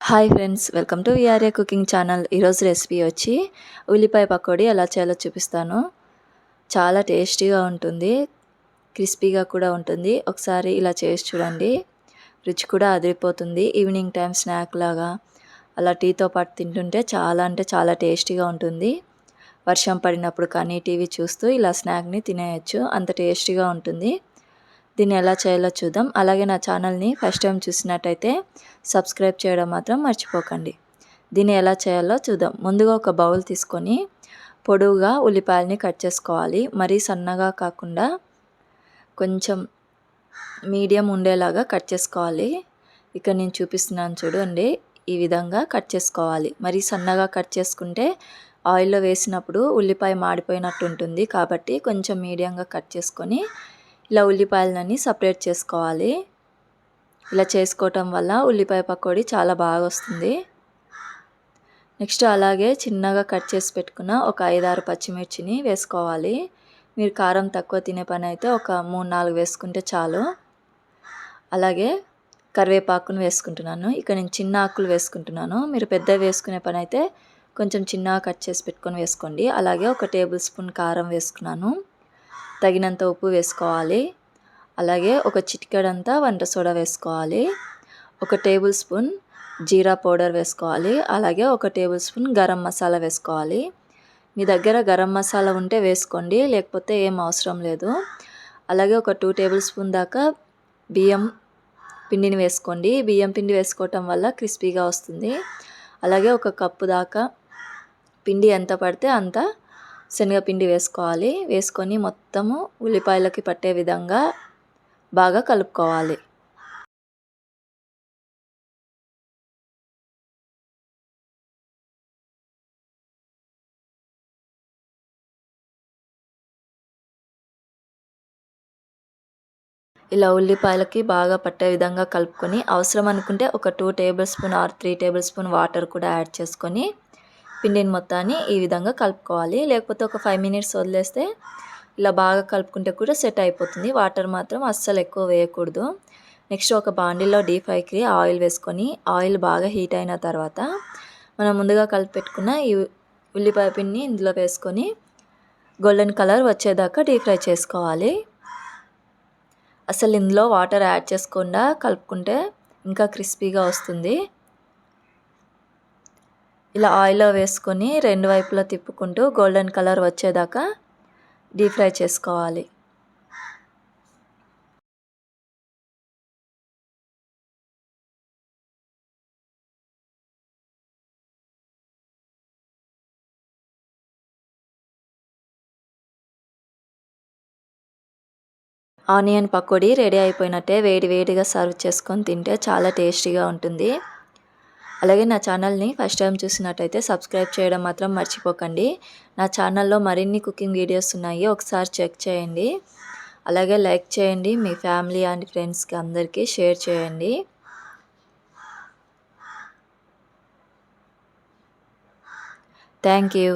Hi friends welcome to VRA cooking channel. ఈరోజు recipe వచ్చి ఉల్లిపాయ పకోడీ ఎలా చేయాలో చూపిస్తాను. చాలా టేస్టీగా ఉంటుంది క్రిస్పీగా కూడా ఉంటుంది. ఒకసారి ఇలా చేసి చూడండి. రుచి కూడా అదిరిపోతుంది. ఈవినింగ్ టైం స్నాక్ లాగా అలా టీతో పాటు తింటుంటే చాలా అంటే చాలా టేస్టీగా ఉంటుంది. వర్షం పడినప్పుడు కానీ టీవీ చూస్తూ ఇలా స్నాక్ని తినేయచ్చు. అంత టేస్టీగా ఉంటుంది. దీన్ని ఎలా చేయాలో చూద్దాం. అలాగే నా ఛానల్ని ఫస్ట్ టైం చూసినట్టయితే సబ్స్క్రైబ్ చేయడం మాత్రం మర్చిపోకండి. దీన్ని ఎలా చేయాలో చూద్దాం. ముందుగా ఒక బౌల్ తీసుకొని పొడవుగా ఉల్లిపాయలని కట్ చేసుకోవాలి. మరీ సన్నగా కాకుండా కొంచెం మీడియం ఉండేలాగా కట్ చేసుకోవాలి. ఇక్కడ నేను చూపిస్తున్నాను చూడండి. ఈ విధంగా కట్ చేసుకోవాలి. మరీ సన్నగా కట్ చేసుకుంటే ఆయిల్లో వేసినప్పుడు ఉల్లిపాయ మాడిపోయినట్టు ఉంటుంది. కాబట్టి కొంచెం మీడియంగా కట్ చేసుకొని ఇలా ఉల్లిపాయలన్నీ సపరేట్ చేసుకోవాలి. ఇలా చేసుకోవటం వల్ల ఉల్లిపాయ పకోడీ చాలా బాగా వస్తుంది. నెక్స్ట్ అలాగే చిన్నగా కట్ చేసి పెట్టుకున్న ఒక ఐదారు పచ్చిమిర్చిని వేసుకోవాలి. మీరు కారం తక్కువ తినే పని అయితే ఒక మూడు నాలుగు వేసుకుంటే చాలు. అలాగే కరివేపాకును వేసుకుంటున్నాను. ఇక్కడ నేను చిన్న ఆకులు వేసుకుంటున్నాను. మీరు పెద్ద వేసుకునే పని అయితే కొంచెం చిన్నగా కట్ చేసి పెట్టుకొని వేసుకోండి. అలాగే ఒక టేబుల్ స్పూన్ కారం వేసుకున్నాను. తగినంత ఉప్పు వేసుకోవాలి. అలాగే ఒక చిటికెడంతా వంట సోడా వేసుకోవాలి. ఒక టేబుల్ స్పూన్ జీరా పౌడర్ వేసుకోవాలి. అలాగే ఒక టేబుల్ స్పూన్ గరం మసాలా వేసుకోవాలి. మీ దగ్గర గరం మసాలా ఉంటే వేసుకోండి లేకపోతే ఏం అవసరం లేదు. అలాగే ఒక టూ టేబుల్ స్పూన్ దాకా బియ్యం పిండిని వేసుకోండి. బియ్యం పిండి వేసుకోవటం వల్ల క్రిస్పీగా వస్తుంది. అలాగే ఒక కప్పు దాకా పిండి ఎంత పడితే అంత శనగపిండి వేసుకోవాలి. వేసుకొని మొత్తము ఉల్లిపాయలకి పట్టే విధంగా బాగా కలుపుకోవాలి. ఇలా ఉల్లిపాయలకి బాగా పట్టే విధంగా కలుపుకొని అవసరం అనుకుంటే ఒక two tablespoon or three tablespoon water కూడా యాడ్ చేసుకొని పిండిని మొత్తాన్ని ఈ విధంగా కలుపుకోవాలి. లేకపోతే ఒక ఫైవ్ మినిట్స్ వదిలేస్తే ఇలా బాగా కలుపుకుంటే కూడా సెట్ అయిపోతుంది. వాటర్ మాత్రం అస్సలు ఎక్కువ వేయకూడదు. నెక్స్ట్ ఒక బాండిల్లో డీప్ ఫ్రైకి ఆయిల్ వేసుకొని ఆయిల్ బాగా హీట్ అయిన తర్వాత మనం ముందుగా కలిపెట్టుకున్న ఈ ఉల్లిపాయ పిండిని ఇందులో వేసుకొని గోల్డెన్ కలర్ వచ్చేదాకా డీప్ ఫ్రై చేసుకోవాలి. అసలు ఇందులో వాటర్ యాడ్ చేసుకుండా కలుపుకుంటే ఇంకా క్రిస్పీగా వస్తుంది. ఇలా ఆయిల్లో వేసుకొని రెండు వైపులా తిప్పుకుంటూ గోల్డెన్ కలర్ వచ్చేదాకా డీప్ ఫ్రై చేసుకోవాలి. ఆనియన్ పకోడీ రెడీ అయిపోయినట్టే వేడి వేడిగా సర్వ్ చేసుకొని తింటే చాలా టేస్టీగా ఉంటుంది. అలాగే నా ఛానల్ని ఫస్ట్ టైం చూసినట్టయితే సబ్స్క్రైబ్ చేయడం మాత్రం మర్చిపోకండి. నా ఛానల్లో మరిన్ని కుకింగ్ వీడియోస్ ఉన్నాయి. ఒకసారి చెక్ చేయండి. అలాగే లైక్ చేయండి. మీ ఫ్యామిలీ అండ్ ఫ్రెండ్స్కి అందరికీ షేర్ చేయండి. Thank you.